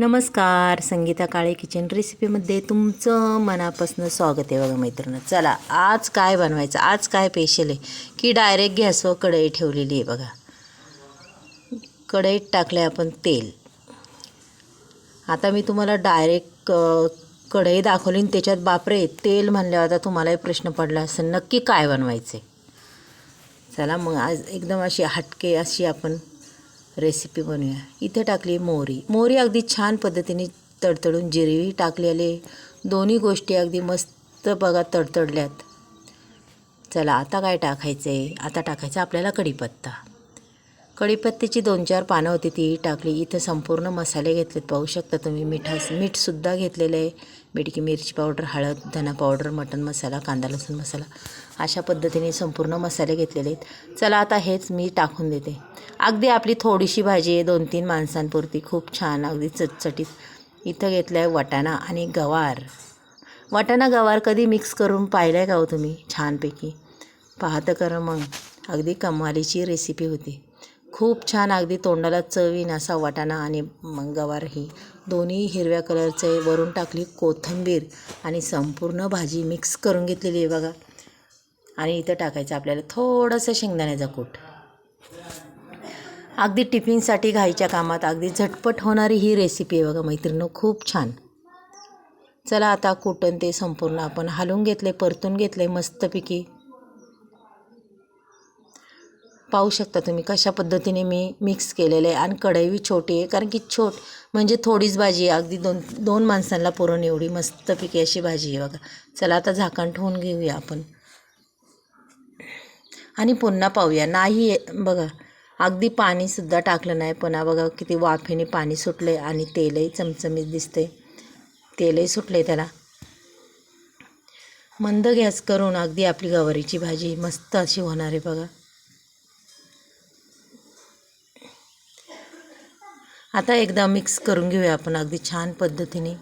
नमस्कार संगीता काळे किचन रेसिपीमध्ये तुमचं मनापासून स्वागत आहे बघा मैत्रिणी चला आज काय बनवायचं? आज काय स्पेशल आहे? की डायरेक्ट गॅसवर कढई ठेवलेली आहे बघा. कढईत टाकलं आपण तेल. आता मी तुम्हाला डायरेक्ट कढई दाखवली आणि त्याच्यात बापरे तेल म्हणल्यावर आता तुम्हालाही प्रश्न पडला असेल नक्की काय बनवायचं आहे चला मग आज एकदम अशी हटके अशी आपण रेसिपी बनवूया इथे टाकली मोहरी. मोहरी अगदी छान पद्धतीने तडतडून जिरवी टाकलेले. दोन्ही गोष्टी अगदी मस्त बघा तडतडल्यात. चला आता काय टाकायचं आहे आता टाकायचं आपल्याला कढीपत्ता. कढीपत्त्याची दोन चार पानं होती ती टाकली. इथं संपूर्ण मसाले घेतलेत. पाहू शकता तुम्ही मिठास मीठसुद्धा घेतलेलं आहे. बेडकी मिरची पावडर हळद धना पावडर मटण मसाला कांदा लसूण मसाला अशा पद्धतीने संपूर्ण मसाले घेतलेले आहेत. चला आता हेच मी टाकून देते. अगदी आपली थोडीशी भाजी आहे दोन तीन माणसांपुरती. खूप छान अगदी चटचटीत. इथं घेतलं आहे वाटाणा आणि गवार. वाटाणा गवार कधी मिक्स करून पाहिलं आहे का हो तुम्ही? छानपैकी. पाहतं करा मग. अगदी कमालीची रेसिपी होती. खूप छान. अगदी तोंडाला चवीन असा वाटाणा आणि मग गवार ही. दोन्ही हिरव्या कलरचे वरून टाकली कोथिंबीर आणि संपूर्ण भाजी मिक्स करून घेतलेली आहे बघा. आणि इथं टाकायचं आपल्याला थोडंसं शेंगदाण्याचा कूट. अगदी टिफिनसाठी घाईच्या कामात अगदी झटपट होणारी ही रेसिपी आहे बघा मैत्रिणं खूप छान. चला आता कुटन ते संपूर्ण आपण हलवून घेतले परतून घेतले मस्तपैकी. पाहू शकता तुम्ही कशा पद्धतीने मी मिक्स केलेलं आहे. आणि कढई छोटी आहे कारण की छोट म्हणजे थोडीच भाजी आहे. अगदी दोन दोन माणसांना पुरण एवढी मस्तपैकी अशी भाजी आहे बघा. चला आता झाकण ठेवून घेऊया आपण. आणि पुन्हा पाहूया. नाही बघा. अगदी पाणीसुद्धा टाकलं नाही. पण बघा किती वाफेने पाणी सुटलं आहे आणि तेलही चमचमीत दिसते तेलही सुटले त्याला. मंद गॅस करून अगदी आपली गवारीची भाजी मस्त अशी होणार आहे बघा. आता एकदा मिक्स करून घेऊया आपण अगदी छान पद्धतीने.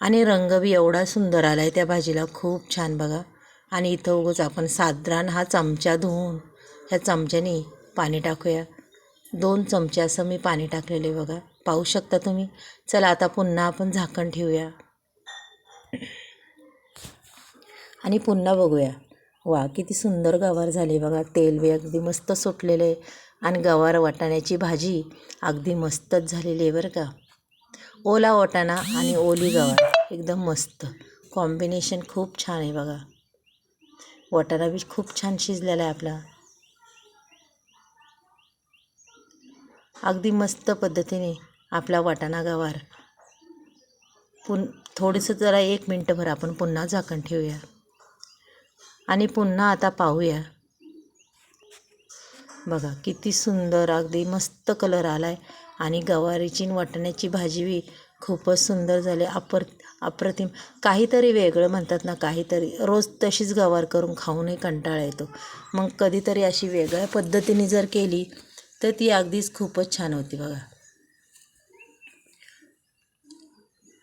आणि रंग बी एवढा सुंदर आला आहे त्या भाजीला खूप छान बघा. आणि इथं उगच आपण साधारण हा चमचा धुवून ह्या चमच्याने पाणी टाकूया. दोन चमचे असं मी पाणी टाकलेले बघा. पाहू शकता तुम्ही? चला आता पुन्हा आपण झाकण ठेवूया. आणि पुन्हा बघूया. वा किती सुंदर गवार झाले बघा. तेल बी अगदी मस्त सुटलेलं आहे आणि गवार वाटाण्याची भाजी अगदी मस्तच झालेली आहे बरं का. ओला वाटाणा आणि ओली गवार एकदम मस्त. कॉम्बिनेशन खूप छान आहे बघा. वाटाणा बी खूप छान शिजलेला आहे आपला. अगदी मस्त पद्धतीने आपला वाटाणा गवार. पुन थोडंसं जरा एक मिनटंभर आपण पुन्हा झाकण ठेवूया. आणि पुन्हा आता पाहूया. बघा किती सुंदर अगदी मस्त कलर आला आहे आणि गवारीची वाटण्याची भाजी बी खूपच सुंदर झाली. अपर अप्रतिम. काहीतरी वेगळं म्हणतात ना काहीतरी. रोज तशीच गवार करून खाऊनही कंटाळा येतो. मग कधीतरी अशी वेगळ्या पद्धतीने जर केली तर ती अगदीच खूपच छान होती बघा.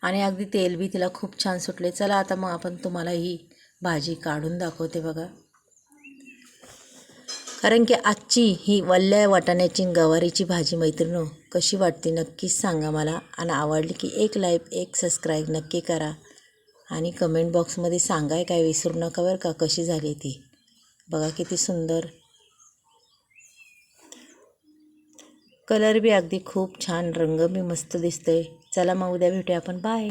आणि अगदी तेल बी तिला खूप छान सुटले. चला आता मग आपण तुम्हाला ही भाजी काढून दाखवते बघा. कारण की आजची ही वल्ल्या वाटाण्याची गवारीची भाजी मैत्रिणी कशी वाटते नक्कीच सांगा मला. आणि आवडली की एक लाईक एक सबस्क्राईब नक्की करा. आणि कमेंट बॉक्समध्ये सांगाय काय विसरू नका बरं का कशी झाली ती. बघा किती सुंदर. कलर बी अगदी खूप छान रंग बी मस्त दिसतोय. चला मग उद्या भेटूया आपण. बाय